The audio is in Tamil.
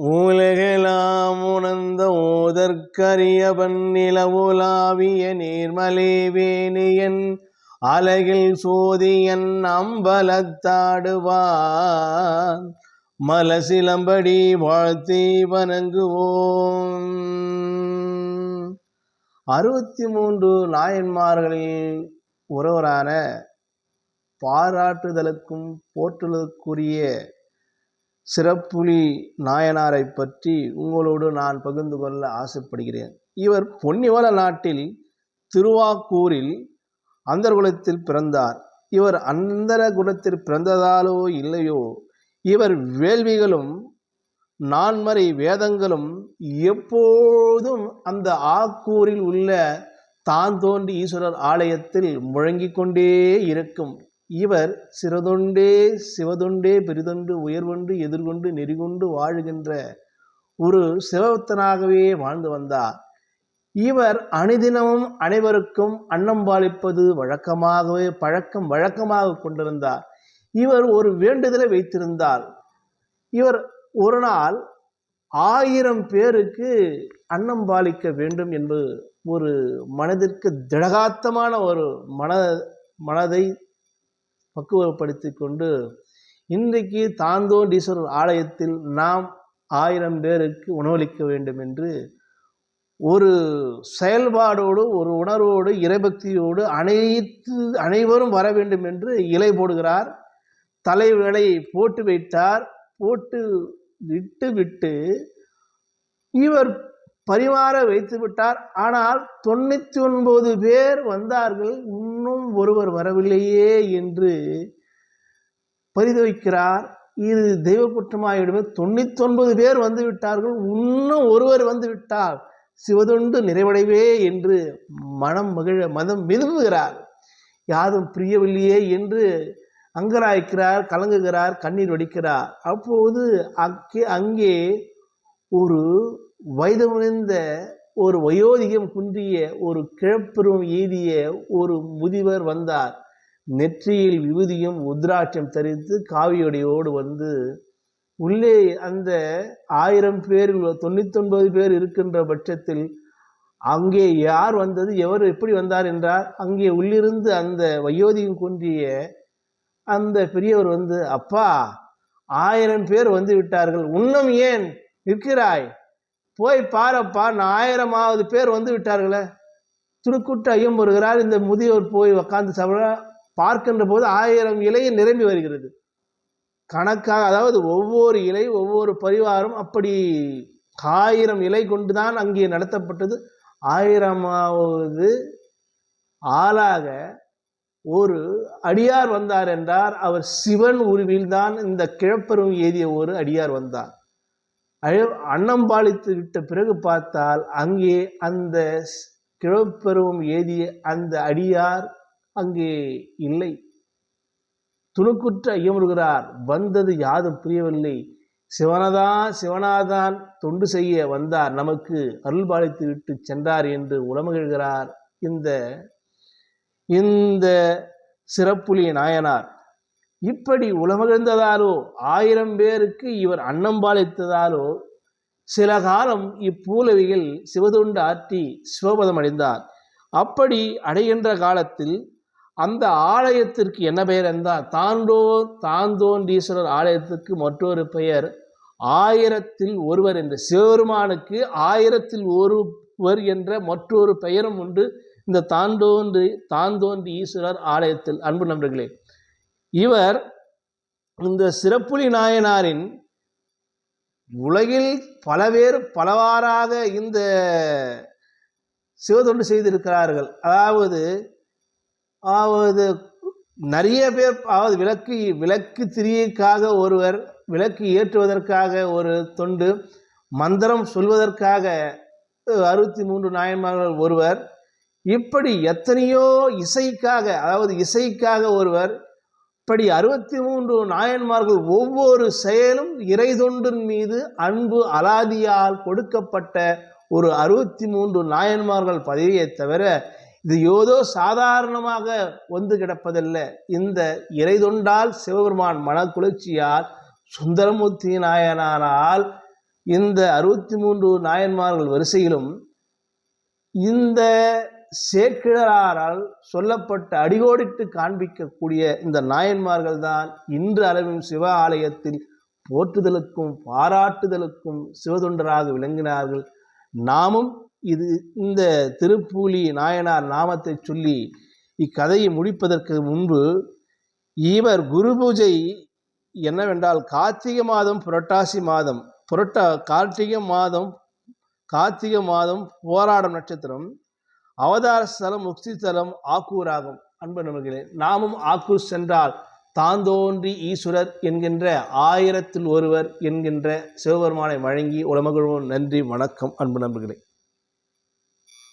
உலகெலாம் உணர்ந்த ஓதற்கரியவன் நிலவுலாவிய நீர்மலேவேணியன் அலகில் சோதியன் அம்பலத்தாடுவான். மலசிலம்படி வாழ்த்தி வணங்குவோம். அறுபத்தி மூன்று நாயன்மார்களில் ஒருவரான பாராட்டுதலுக்கும் போற்றுதலுக்குரிய சிறப்புலி நாயனாரை பற்றி உங்களோடு நான் பகிர்ந்து கொள்ள ஆசைப்படுகிறேன். இவர் பொன்னிவள நாட்டில் திருவாக்கூரில் அந்தர்குலத்தில் பிறந்தார். இவர் அந்தர குலத்தில் பிறந்ததாலோ இல்லையோ இவர் வேள்விகளும் நான்மறை வேதங்களும் எப்போதும் அந்த ஆக்கூரில் உள்ள தான் தோன்றி ஈஸ்வரர் ஆலயத்தில் முழங்கிக் கொண்டே இருக்கும். இவர் சிறதொண்டே சிவதொண்டே பெரிதொன்று உயர்வொன்று எதிர்கொண்டு நெறிகொண்டு வாழுகின்ற ஒரு சிவபக்தனாகவே வாழ்ந்து வந்தார். இவர் அணிதினமும் அனைவருக்கும் அன்னம் பாலிப்பது வழக்கமாகவே பழக்கம் வழக்கமாக கொண்டிருந்தார். இவர் ஒரு வேண்டுதலை வைத்திருந்தார். இவர் ஒரு நாள் ஆயிரம் பேருக்கு அன்னம் பாலிக்க வேண்டும் என்பது ஒரு மனதிற்கு திடகாத்தமான ஒரு மன மனதை பக்குவப்படுத்தி கொண்டு இன்றைக்கு தாந்தோண்டீஸ்வரர் ஆலயத்தில் நாம் ஆயிரம் பேருக்கு உணவளிக்க வேண்டும் என்று ஒரு செயல்பாடோடு ஒரு உணர்வோடு இறைபக்தியோடு அனைத்து அனைவரும் வர வேண்டும் என்று இலை போடுகிறார். தலைவேளை போட்டு வைத்தார். போட்டு விட்டு விட்டு இவர் பரிமாற வைத்து விட்டார். ஆனால் தொண்ணூற்றி ஒன்பது பேர் வந்தார்கள். இன்னும் ஒருவர் வரவில்லையே என்று பரிதவிக்கிறார். இது தெய்வ குற்றமாயிடுமே தொண்ணூத்தி ஒன்பது பேர் வந்து விட்டார்கள். இன்னும் ஒருவர் வந்து விட்டார் சிவதொண்டு நிறைவடைவே என்று மனம் மகிழ மதம் விரும்புகிறார் யாரும் பிரியவில்லையே என்று அங்கராய்க்கிறார் கலங்குகிறார் கண்ணீர் வடிக்கிறார். அப்போது அங்கே அங்கே ஒரு வயது வயதுமுறைந்த ஒரு வயோதிகம் குன்றிய ஒரு கிழப்பெரும் எய்திய ஒரு முதிவர் வந்தார். நெற்றியில் விபூதியும் உத்ராட்சம் தரித்து காவியோடையோடு வந்து உள்ளே அந்த ஆயிரம் பேரில் தொண்ணூத்தொன்பது பேர் இருக்கின்ற பட்சத்தில் அங்கே யார் வந்தது எவர் எப்படி வந்தார் என்றார். அங்கே உள்ளிருந்து அந்த வயோதிகம் குன்றிய அந்த பெரியவர் வந்து அப்பா ஆயிரம் பேர் வந்து விட்டார்கள். உன்னம் ஏன் நிற்கிறாய்? போய் பாரப்பா ஆயிரமாவது பேர் வந்து விட்டார்களே. துருக்குட்டு ஐயம் வருகிறார் இந்த முதியோர் போய் உக்காந்து சவர பார்க்கின்ற போது ஆயிரம் இலையை நிரம்பி வருகிறது. கணக்காக அதாவது ஒவ்வொரு இலை ஒவ்வொரு பரிவாரம் அப்படி ஆயிரம் இலை கொண்டுதான் அங்கே நடத்தப்பட்டது. ஆயிரமாவது ஆளாக ஒரு அடியார் வந்தார் என்றார். அவர் சிவன் உருவில் தான் இந்த கிழப்பெரும் ஏதிய ஒரு அடியார் வந்தார். அன்னம் பாலித்து விட்ட பிறகு பார்த்தால் அங்கே அந்த கிழப்பருவம் ஏதிய அந்த அடியார் அங்கே இல்லை. துணுக்குற்ற ஐயமுறுகிறார் வந்தது யாதும் புரியவில்லை. சிவனதான் சிவனாதான் தொண்டு செய்ய வந்தார். நமக்கு அருள் பாலித்து விட்டு சென்றார் என்று உளமகிழ்கிறார் இந்த இந்த சிறப்புலி நாயனார். இப்படி உலமகிழ்ந்ததாலோ ஆயிரம் பேருக்கு இவர் அன்னம்பாலித்ததாலோ சில காலம் இப்பூலவியில் சிவதுண்டு ஆற்றி சிவபதம் அடைந்தார். அப்படி அடைகின்ற காலத்தில் அந்த ஆலயத்திற்கு என்ன பெயர் என்றால் தாண்டோ தாந்தோண்டீஸ்வரர் ஆலயத்துக்கு மற்றொரு பெயர் ஆயிரத்தில் ஒருவர் என்ற சிவபெருமானுக்கு ஆயிரத்தில் ஒருவர் என்ற மற்றொரு பெயரும் உண்டு இந்த தாண்டோன்று தாந்தோன்றி ஈஸ்வரர் ஆலயத்தில். அன்பு நண்பர்களே இவர் இந்த சிறப்புலி நாயனாரின் உலகில் பல பேர் பலவாறாக இந்த சிவதொண்டு செய்திருக்கிறார்கள். அதாவது அதாவது நிறைய பேர் அதாவது விளக்கு விளக்கு திரியைக்காக ஒருவர் விளக்கு ஏற்றுவதற்காக ஒரு தொண்டு மந்திரம் சொல்வதற்காக அறுபத்தி மூன்று நாயன்மார்கள் ஒருவர் இப்படி எத்தனையோ இசைக்காக அதாவது இசைக்காக ஒருவர் இப்படி அறுபத்தி மூன்று நாயன்மார்கள் ஒவ்வொரு செயலும் இறை தொண்டின் மீது அன்பு அலாதியால் கொடுக்கப்பட்ட ஒரு அறுபத்தி மூன்று நாயன்மார்கள் பதவியை தவிர இது ஏதோ சாதாரணமாக வந்து கிடப்பதல்ல. இந்த இறை தொண்டால் சிவபெருமான் மனக்குளிர்ச்சியால் சுந்தரமூர்த்தி நாயனானால் இந்த அறுபத்தி மூன்று நாயன்மார்கள் வரிசையிலும் இந்த சேர்க்கிறாரால் சொல்லப்பட்ட அடிகோடிட்டு காண்பிக்கக்கூடிய இந்த நாயன்மார்கள் தான் இன்று அளவும் சிவ ஆலயத்தில் போற்றுதலுக்கும் பாராட்டுதலுக்கும் சிவதொண்டராக விளங்கினார்கள். நாமும் இது இந்த திருப்பூலி நாயனார் நாமத்தை சொல்லி இக்கதையை முடிப்பதற்கு முன்பு இவர் குரு பூஜை என்னவென்றால் கார்த்திகை மாதம் புரட்டாசி மாதம் புரட்டா கார்த்திகை மாதம் கார்த்திகை மாதம் போராடும் நட்சத்திரம் அவதார ஸ்தலம் முக்தி ஸ்தலம் ஆக்கூராகும். அன்பு நண்பர்களே நாமும் ஆக்கூர் சென்றால் தாந்தோன்றி ஈஸ்வரர் என்கின்ற ஆயிரத்தில் ஒருவர் என்கின்ற சிவபெருமானை வழங்கி உலமகிழ்வோம். நன்றி வணக்கம் அன்பு நண்பர்களே.